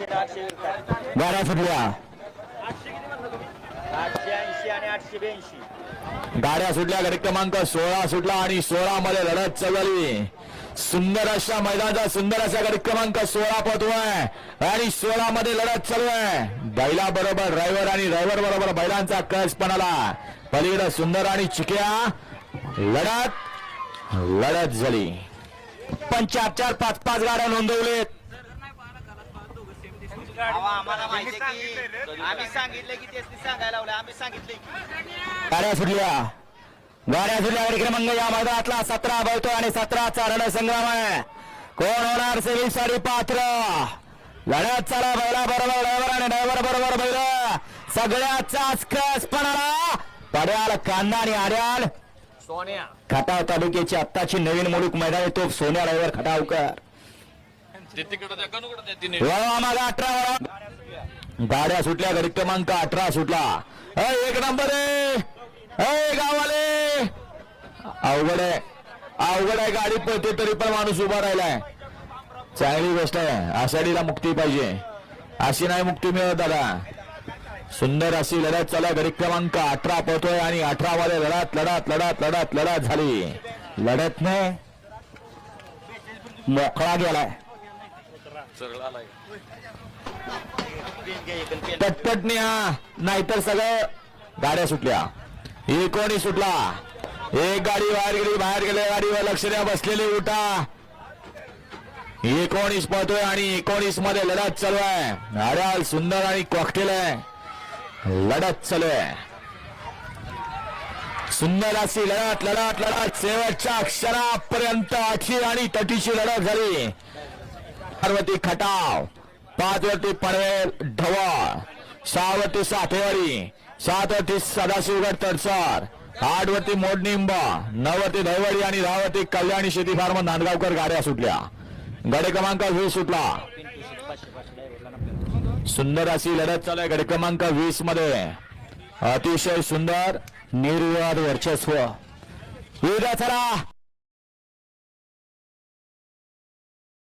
गाड्या सुटल्या आठशे ऐंशी आणि आठशे ब्याऐंशी. गाड्या सुटल्या गडी क्रमांक सोळा सुटला आणि सोळा मध्ये लढत चालली. सुंदर अशा मैदानाचा सुंदर असा गडी क्रमांक सोळा पतोय आणि सोळा मध्ये लढत चालू आहे. बैला बरोबर ड्रायव्हर आणि ड्रायव्हर बरोबर बैलांचा कस पणाला. पलीकडे सुंदर आणि चिक्या. लढत लढत झाली. पण चार चार पाच पाच गाड्या नोंदवलेत. आम्हाला माहिती की आम्ही सांगितलं की तेच सांगायला लावलं आम्ही सांगितलं की. गाड्या सुटल्या. गाड्या सुटल्या गाडी क्रमांक या मैदानातला सतरा बळतो आणि सतराचा रणसंग्राम आहे कोण होणार सिव्हिल साडी पात्र? लढत चला बैला बरोबर ड्रायव्हर आणि ड्रायव्हर बरोबर बैल. सगळ्याचाच कस पणाला. पड्याल कांदा आणि आड्याल. सोन्या. खटाव तालुक्याची आत्ताची नवीन मुलूक मैदान आहे तो सोन्या ड्रायव्हर खटावकर. वळवा मागा अठरा वळवा. गाड्या सुटल्या गडी क्रमांक अठरा सुटला. अ, एक नंबर आहे गावाले अवघड आहे. अवघड आहे गाडी पळते तरी पण माणूस उभा राहिलाय. चांगली गोष्ट आहे. आषाढीला मुक्ती पाहिजे. अशी नाही मुक्ती मिळत दादा. सुंदर अशी लढत चालू गडी क्रमांक अठरा पळतोय आणि अठरा मध्ये लढत लढत लढत लढत लढत झाली. लढत नाही. मोकळा गेलाय. पटपट नाहीतर सगळं गाड्या सुटल्या. एकोणी सुटला. एक गाडी बाहेर गेली बाहेर गेल्या गाडीवर लक्ष द्या बसलेले उठा एकोणीस पळतोय आणि एकोणीसमध्ये लढत चालू आहे. अड्याल सुंदर आणि कॉकटेल आहे. लढत चालू आहे. सुंदर अशी लढत लढत लढत. शेवटच्या अक्षरापर्यंत आठी आणि तटीची लढत झाली. पार्वती खटाव पाचवरती पनवेल ढवळ सहावरती वरती सातवरती सदाशिवगड तडसर आठवरती मोडनिंब नववरती दहिवडी आणि दहावरती कल्याणी शेती फार्म नांदगावकर गाड्या सुटल्या. गडे क्रमांक वीस सुटला. सुंदर अशी लढत चालू आहे गडे क्रमांक वीसमध्ये. अतिशय सुंदर निर्विवाद वर्चस्व. उद्या